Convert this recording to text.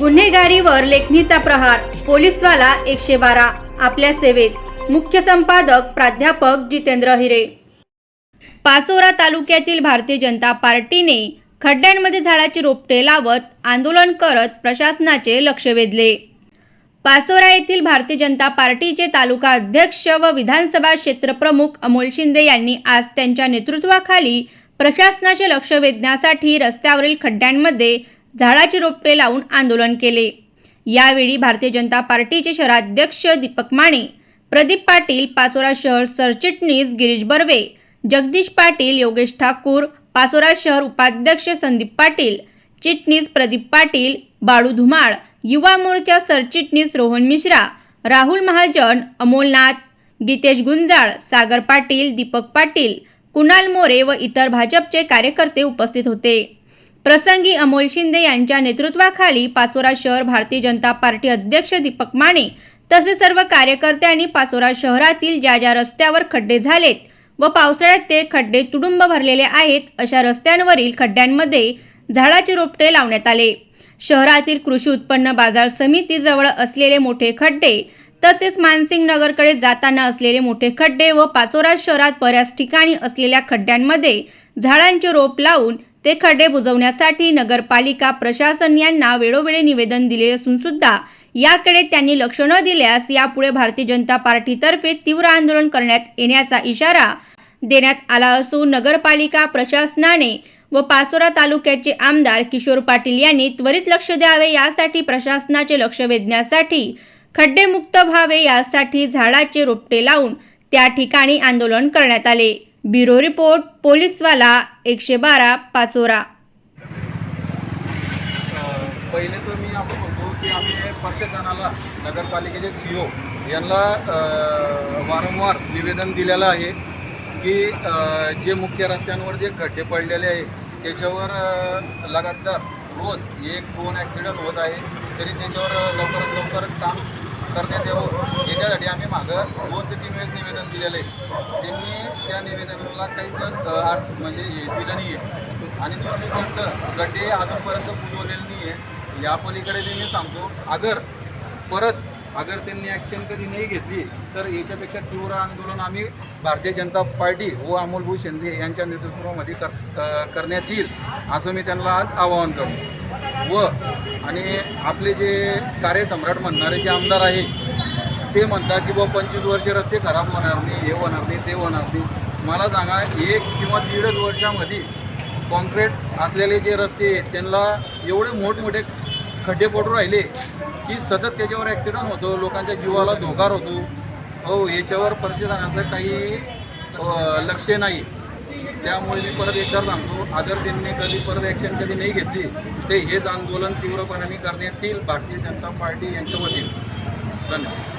गुन्हेगारीवर लेखणीचा प्रहार पोलीसवाला एकशे बारा आपल्या सेवेत. मुख्य संपादक प्राध्यापक जितेंद्र हिरे. पाचोरा तालुक्यातील भारतीय जनता पार्टीने खड्ड्यांमध्ये झाडाची रोपटे लावत आंदोलन करत प्रशासनाचे लक्ष वेधले. पाचोरा येथील भारतीय जनता पार्टीचे तालुका अध्यक्ष व विधानसभा क्षेत्रप्रमुख अमोल शिंदे यांनी आज त्यांच्या नेतृत्वाखाली प्रशासनाचे लक्ष वेधण्यासाठी रस्त्यावरील खड्ड्यांमध्ये झाडाची रोपटे लावून आंदोलन केले. यावेळी भारतीय जनता पार्टीचे शहराध्यक्ष दीपक माने प्रदीप पाटील पाचोरा शहर सरचिटणीस गिरीश बर्वे जगदीश पाटील योगेश ठाकूर पाचोरा शहर उपाध्यक्ष संदीप पाटील चिटणीस प्रदीप पाटील बाळू धुमाळ युवा मोर्चा सरचिटणीस रोहन मिश्रा राहुल महाजन अमोलनाथ गीतेश गुंजाळ सागर पाटील दीपक पाटील कुणाल मोरे व इतर भाजपचे कार्यकर्ते उपस्थित होते. प्रसंगी अमोल शिंदे यांच्या नेतृत्वाखाली पाचोरा शहर भारतीय जनता पार्टी अध्यक्ष दीपक माने तसेच सर्व कार्यकर्त्यांनी पाचोरा शहरातील ज्या ज्या रस्त्यावर खड्डे झालेत व पावसाळ्यात ते खड्डे तुडुंब भरलेले आहेत अशा रस्त्यांवरील खड्ड्यांमध्ये झाडाचे रोपटे लावण्यात आले. शहरातील कृषी उत्पन्न बाजार समितीजवळ असलेले मोठे खड्डे तसेच मानसिंग नगरकडे जाताना असलेले मोठे खड्डे व पाचोरा शहरात बऱ्याच ठिकाणी असलेल्या खड्ड्यांमध्ये झाडांचे रोप लावून ते खड्डे बुजवण्यासाठी नगरपालिका प्रशासन यांना वेळोवेळी निवेदन दिले असून सुद्धा याकडे त्यांनी लक्ष न दिल्यास यापुढे भारतीय जनता पार्टीतर्फे तीव्र आंदोलन करण्यात येण्याचा इशारा देण्यात आला असून नगरपालिका प्रशासनाने व पाचोरा तालुक्याचे आमदार किशोर पाटील यांनी त्वरित लक्ष द्यावे यासाठी प्रशासनाचे लक्ष वेधण्यासाठी खड्डेमुक्त व्हावे यासाठी झाडाचे रोपटे लावून त्या ठिकाणी आंदोलन करण्यात आले. ब्युरो रिपोर्ट पोलीसवाला एकशे बारा पाचोरा पहिले तर मी असं म्हणतो की आम्ही प्रशासनाला नगरपालिकेचे सी ओ यांना वारंवार निवेदन दिलेलं आहे की जे मुख्य रस्त्यांवर जे खड्डे पडलेले आहे त्याच्यावर लगातार रोज एक दोन ॲक्सिडेंट होत आहे तरी त्याच्यावर लवकरात लवकर काम करण्यात यावं. याच्यासाठी आम्ही मागं दोन ते दिलेलं आहे त्यांनी त्या निवेदनाला काहीच अर्थ म्हणजे हे दिलं नाही आहे आणि दुसरी गोष्ट गड्डे अजूनपर्यंत बुजवलेले नाही आहे या पलीकडे त्यांनी सांगतो अगर परत अगर त्यांनी ॲक्शन कधी नाही घेतली तर याच्यापेक्षा तीव्र आंदोलन आम्ही भारतीय जनता पार्टी व अमोलभाऊ शिंदे यांच्या नेतृत्वामध्ये कर करण्यात येईल असं मी त्यांना आज आवाहन करतो. व आणि आपले जे कार्यसम्राट म्हणणारे जे आमदार आहे ते म्हणतात की बाबा पंचवीस वर्षे रस्ते खराब होणार नाही हे होणार नाही ते होणार नाही. मला सांगा एक किंवा दीडच वर्षामध्ये कॉन्क्रीट असलेले जे रस्ते आहेत त्यांना एवढे मोठमोठे खड्डे पडून राहिले की सतत त्याच्यावर ॲक्सिडंट होतो लोकांच्या जीवाला धोकार होतो. हो याच्यावर प्रशासनाचं काही लक्ष नाही. त्यामुळे मी परत एकदा सांगतो अगर त्यांनी कधी परत ॲक्शन कधी नाही घेतली ते हेच आंदोलन तीव्रपणाने करण्यात येईल भारतीय जनता पार्टी यांच्या वतीने. धन्यवाद.